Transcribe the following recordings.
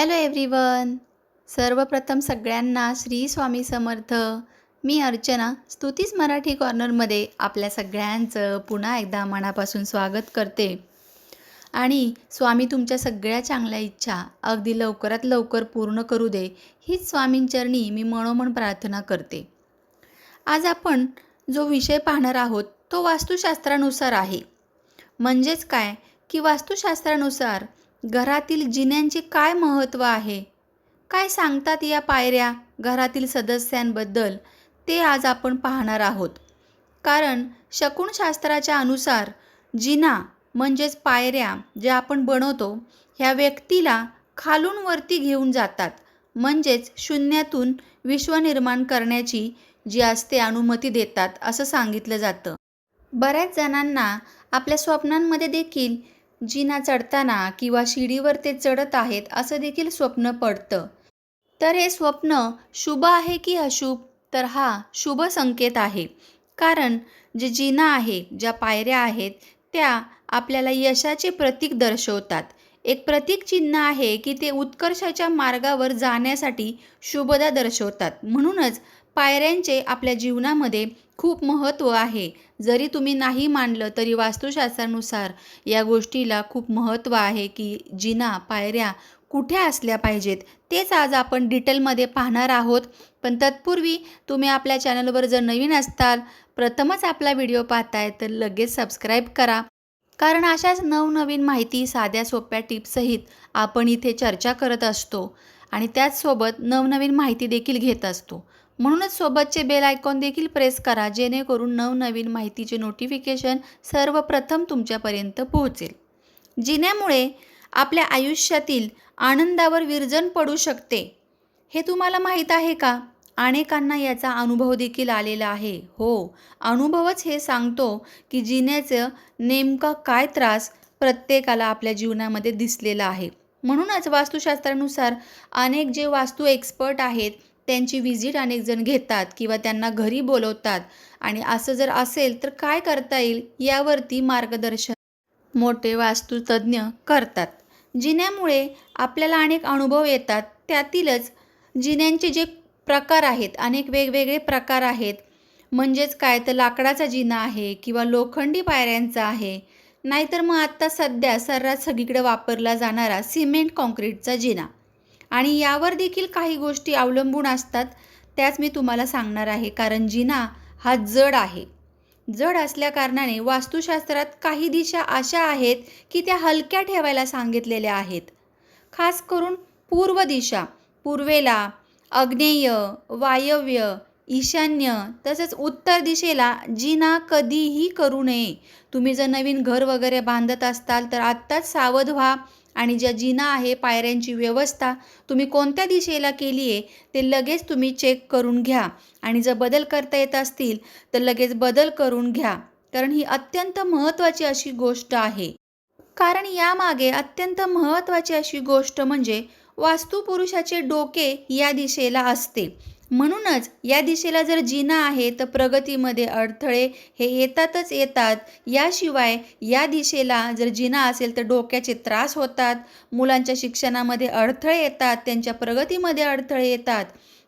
Hello everyone सर्वप्रथम सगळ्यांना श्री स्वामी समर्थ. मी अर्चना स्तुतीच मराठी कॉर्नरमध्ये आपल्या सगळ्यांचं पुन्हा एकदा मनापासून स्वागत करते. आणि स्वामी तुमच्या सगळ्या चांगल्या इच्छा अगदी लवकरात लवकर पूर्ण करू दे हीच स्वामींचरणी मी मनोमन प्रार्थना करते. आज आपण जो विषय पाहणार आहोत तो वास्तुशास्त्रानुसार आहे. म्हणजेच काय? की वास्तुशास्त्रानुसार घरातील जिन्यांचे काय महत्त्व आहे? काय सांगतात या पायऱ्या घरातील सदस्यांबद्दल? ते आज आपण पाहणार आहोत. कारण शकुणशास्त्राच्या अनुसार जिना म्हणजेच पायऱ्या ज्या आपण बनवतो ह्या व्यक्तीला खालून वरती घेऊन जातात. म्हणजेच शून्यातून विश्व निर्माण करण्याची जी असते अनुमती देतात असं सांगितलं जातं. बऱ्याच जणांना आपल्या स्वप्नांमध्ये देखील जिना चढताना किंवा शिडीवर ते चढत आहेत असं देखील स्वप्न पडतं. तर हे स्वप्न शुभ आहे की अशुभ? तर हा शुभ संकेत आहे. कारण जे जिना आहे ज्या पायऱ्या आहेत त्या आपल्याला यशाचे प्रतीक दर्शवतात. एक प्रतीक चिन्ह आहे की ते उत्कर्षाच्या मार्गावर जाण्यासाठी शुभदा दर्शवतात. म्हणूनच पायऱ्यांचे आपल्या जीवनामध्ये खूप महत्त्व आहे. जरी तुम्ही नाही मानलं तरी वास्तुशास्त्रानुसार या गोष्टीला खूप महत्त्व आहे की जिना पायऱ्या कुठे असल्या पाहिजेत तेच आज आपण डिटेलमध्ये पाहणार आहोत. पण तत्पूर्वी तुम्ही आपल्या चॅनलवर जर नवीन असताल प्रथमच आपला व्हिडिओ पाहताय तर लगेच सबस्क्राईब करा. कारण अशाच नवनवीन माहिती साध्या सोप्या टिप्ससहित आपण इथे चर्चा करत असतो आणि त्याचसोबत नवनवीन माहिती देखील घेत असतो. म्हणूनच सोबतचे बेल आयकॉन देखील प्रेस करा जेणेकरून नवनवीन माहितीचे नोटिफिकेशन सर्वप्रथम तुमच्यापर्यंत पोहोचेल. जिन्यामुळे आपल्या आयुष्यातील आनंदावर विरजन पडू शकते हे तुम्हाला माहीत आहे का? अनेकांना याचा अनुभव देखील आलेला आहे. हो अनुभवच हे सांगतो की जिन्याचं नेमका काय त्रास प्रत्येकाला आपल्या जीवनामध्ये दिसलेला आहे. म्हणूनच वास्तुशास्त्रानुसार अनेक जे वास्तू एक्सपर्ट आहेत त्यांची व्हिजिट अनेक जण घेतात किंवा त्यांना घरी बोलवतात. आणि असं जर असेल तर काय करता येईल यावरती मार्गदर्शन मोठे वास्तुतज्ञ करतात. जिन्यामुळे आपल्याला अनेक अनुभव येतात त्यातीलच जिन्यांचे जे प्रकार आहेत अनेक वेगवेगळे प्रकार आहेत. म्हणजेच काय? तर लाकडाचा जिना आहे किंवा लोखंडी पायऱ्यांचा आहे. नाहीतर मग आत्ता सध्या सर्रास सगळीकडे वापरला जाणारा सिमेंट कॉन्क्रीटचा जिना. आणि यावर देखील काही गोष्टी अवलंबून असतात त्याच मी तुम्हाला सांगणार आहे. कारण जिना हा जड आहे. जड असल्याकारणाने वास्तुशास्त्रात काही दिशा अशा आहेत की त्या हलक्या ठेवायला सांगितलेल्या आहेत. खास करून पूर्व दिशा पूर्वेला आग्नेय वायव्य ईशान्य तसेच उत्तर दिशेला जिना कधीही करू नये. तुम्ही जर नवीन घर वगैरे बांधत असताल तर आत्ताच सावध व्हा आणि ज्या जिना आहे पायऱ्यांची व्यवस्था तुम्ही कोणत्या दिशेला केली आहे ते लगेच तुम्ही चेक करून घ्या. आणि जर बदल करता येत असतील तर लगेच बदल करून घ्या. कारण ही अत्यंत महत्त्वाची अशी गोष्ट आहे. कारण यामागे अत्यंत महत्त्वाची अशी गोष्ट म्हणजे वास्तुपुरुषाचे डोके या दिशेला असते. म्हणूनच या दिशेला जर जिना आहे तर प्रगतीमध्ये अडथळे हे येतातच येतात. याशिवाय या दिशेला जर जिना असेल तर डोक्याचे त्रास होतात. मुलांच्या शिक्षणामध्ये अडथळे येतात त्यांच्या प्रगतीमध्ये अडथळे येतात.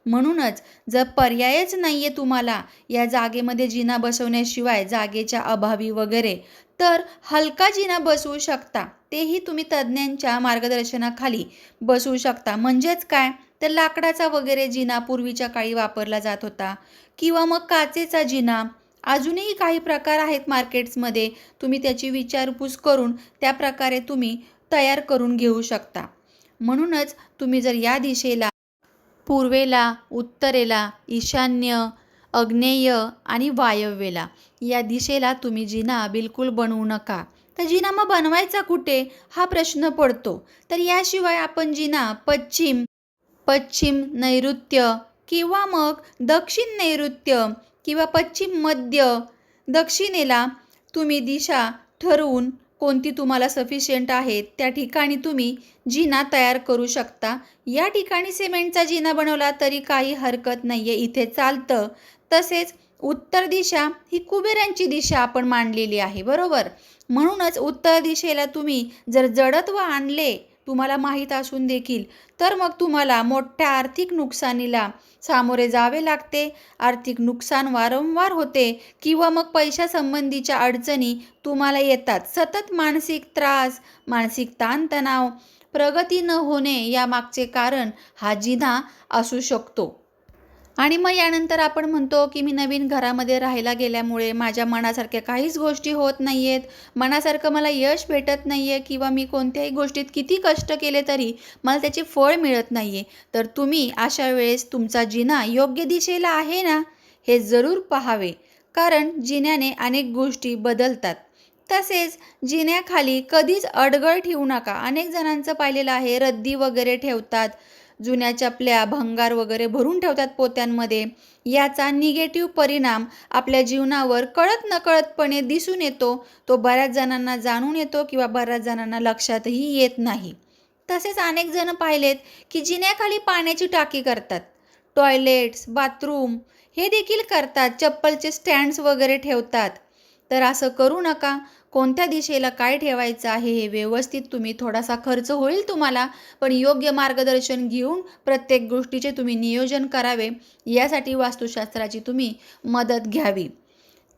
म्हणूनच जर पर्यायच नाही आहे तुम्हाला या जागेमध्ये जिना बसवण्याशिवाय जागेच्या अभावी वगैरे तर हलका जिना बसवू शकता. तेही तुम्ही तज्ज्ञांच्या मार्गदर्शनाखाली बसवू शकता. म्हणजेच काय? तर लाकडाचा वगैरे जिना पूर्वीच्या काळी वापरला जात होता. किंवा मग काचेचा जिना. अजूनही काही प्रकार आहेत मार्केट्समध्ये. तुम्ही त्याची विचारपूस करून त्या प्रकारे तुम्ही तयार करून घेऊ शकता. म्हणूनच तुम्ही जर या दिशेला पूर्वेला उत्तरेला ईशान्य अग्नेय आणि वायव्येला. या दिशेला तुम्ही जिना बिलकुल बनवू नका. तर जिना मग बनवायचा कुठे? हा प्रश्न पडतो. तर याशिवाय आपण जिना पश्चिम पश्चिम नैऋत्य किंवा मग दक्षिण नैऋत्य किंवा पश्चिम मध्य दक्षिणेला तुम्ही दिशा ठरवून कोणती तुम्हाला सफिशियंट आहे त्या ठिकाणी तुम्ही जिना तयार करू शकता. या ठिकाणी सिमेंटचा जिना बनवला तरी काही हरकत नाही आहे इथे चालतं. तसेच उत्तर दिशा ही कुबेरांची दिशा आपण मांडलेली आहे बरोबर? म्हणूनच उत्तर दिशेला तुम्ही जर जडत्व आणले तुम्हाला माहीत असून देखील तर मग तुम्हाला मोठ्या आर्थिक नुकसानीला सामोरे जावे लागते. आर्थिक नुकसान वारंवार होते किंवा मग पैशासंबंधीच्या अडचणी तुम्हाला येतात. सतत मानसिक त्रास मानसिक ताणतणाव प्रगती न होणे यामागचे कारण हा जिना असू शकतो. आणि मग यानंतर आपण म्हणतो की मी नवीन घरामध्ये राहायला गेल्यामुळे माझ्या मनासारख्या काहीच गोष्टी होत नाही आहेत मनासारखं मला यश भेटत नाही आहे किंवा मी कोणत्याही गोष्टीत किती कष्ट केले तरी मला त्याचे फळ मिळत नाही आहे तर तुम्ही अशा वेळेस तुमचा जिना योग्य दिशेला आहे ना हे जरूर पाहावे. कारण जिन्याने अनेक गोष्टी बदलतात. तसेच जिन्याखाली कधीच अडगळ ठेवू नका. अनेक जणांचं पाहिलेलं आहे रद्दी वगैरे ठेवतात. जुन्या चपल्या भंगार वगैरे भरून ठेवतात पोत्यांमध्ये. याचा निगेटिव्ह परिणाम आपल्या जीवनावर कळत नकळतपणे दिसून येतो. तो बऱ्याच जणांना जाणून येतो किंवा बऱ्याच जणांना लक्षातही येत नाही. तसेच अनेक जण पाहिलेत की जिन्याखाली पाण्याची टाकी करतात. टॉयलेट्स बाथरूम हे देखील करतात. चप्पलचे स्टँड्स वगैरे ठेवतात. तर असं करू नका. कोणत्या दिशेला काय ठेवायचं आहे हे व्यवस्थित तुम्ही थोडासा खर्च होईल तुम्हाला पण योग्य मार्गदर्शन घेऊन प्रत्येक गोष्टीचे तुम्ही नियोजन करावे यासाठी वास्तुशास्त्राची तुम्ही मदत घ्यावी.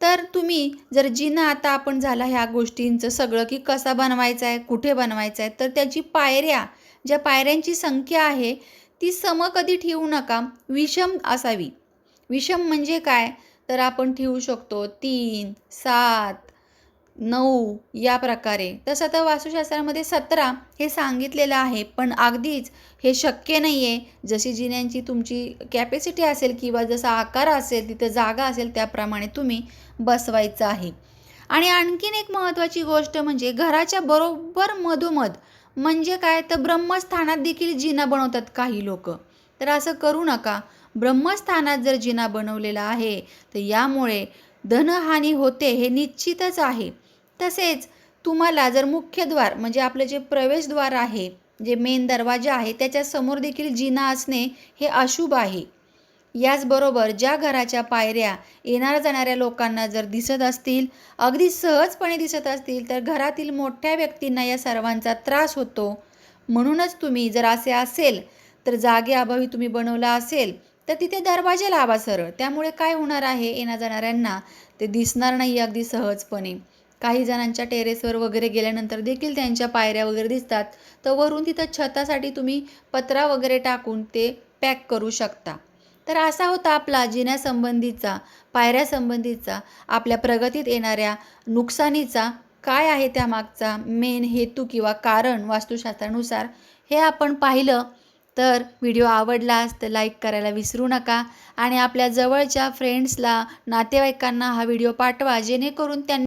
तर तुम्ही जर जिना आता आपण झाला ह्या गोष्टींचं सगळं की कसा बनवायचा आहे कुठे बनवायचा आहे तर त्याची पायऱ्या ज्या पायऱ्यांची संख्या आहे ती सम कधी ठेवू नका विषम असावी. विषम म्हणजे काय? तर आपण ठेवू शकतो तीन सात नऊ या प्रकारे. तसं तर वास्तुशास्त्रामध्ये सतरा हे सांगितलेलं आहे पण अगदीच हे शक्य नाही आहे जशी जिन्यांची तुमची कॅपॅसिटी असेल किंवा जसा आकार असेल तिथं जागा असेल त्याप्रमाणे तुम्ही बसवायचं आहे. आणि आणखीन एक महत्त्वाची गोष्ट म्हणजे घराच्या बरोबर मधोमध म्हणजे काय? तर ब्रह्मस्थानात देखील जिना बनवतात काही लोक. तर असं करू नका. ब्रह्मस्थानात जर जिना बनवलेला आहे तर यामुळे धनहानी होते हे निश्चितच आहे. तसेच तुम्हाला जर मुख्यद्वार म्हणजे आपलं जे प्रवेशद्वार आहे जे मेन दरवाजा आहे त्याच्यासमोर देखील जिना असणे हे अशुभ आहे. याचबरोबर ज्या घराच्या पायऱ्या येणाऱ्या जाणाऱ्या लोकांना जर दिसत असतील अगदी सहजपणे दिसत असतील तर घरातील मोठ्या व्यक्तींना या सर्वांचा त्रास होतो. म्हणूनच तुम्ही जर असे असेल तर जागेअभावी तुम्ही बनवला असेल तर तिथे दरवाजे लावा सरळ. त्यामुळे काय होणार आहे येण्या जाणाऱ्यांना ते दिसणार नाही अगदी सहजपणे. काही जणांच्या टेरेसवर वगैरे गेल्यानंतर देखील त्यांच्या पायऱ्या वगैरे दिसतात. तर वरून तिथं छतासाठी तुम्ही पत्रा वगैरे टाकून ते पॅक करू शकता. तर असा होता आपला जिन्यासंबंधीचा पायऱ्यासंबंधीचा आपल्या प्रगतीत येणाऱ्या नुकसानीचा काय आहे त्यामागचा मेन हेतू किंवा कारण वास्तुशास्त्रानुसार हे आपण पाहिलं. तर व्हिडिओ आवडलास तर लाईक करायला विसरू नका आणि आपल्या जवळच्या फ्रेंड्सला नातेवाईकांना हा व्हिडिओ पाठवा जेणेकरून त्यांनी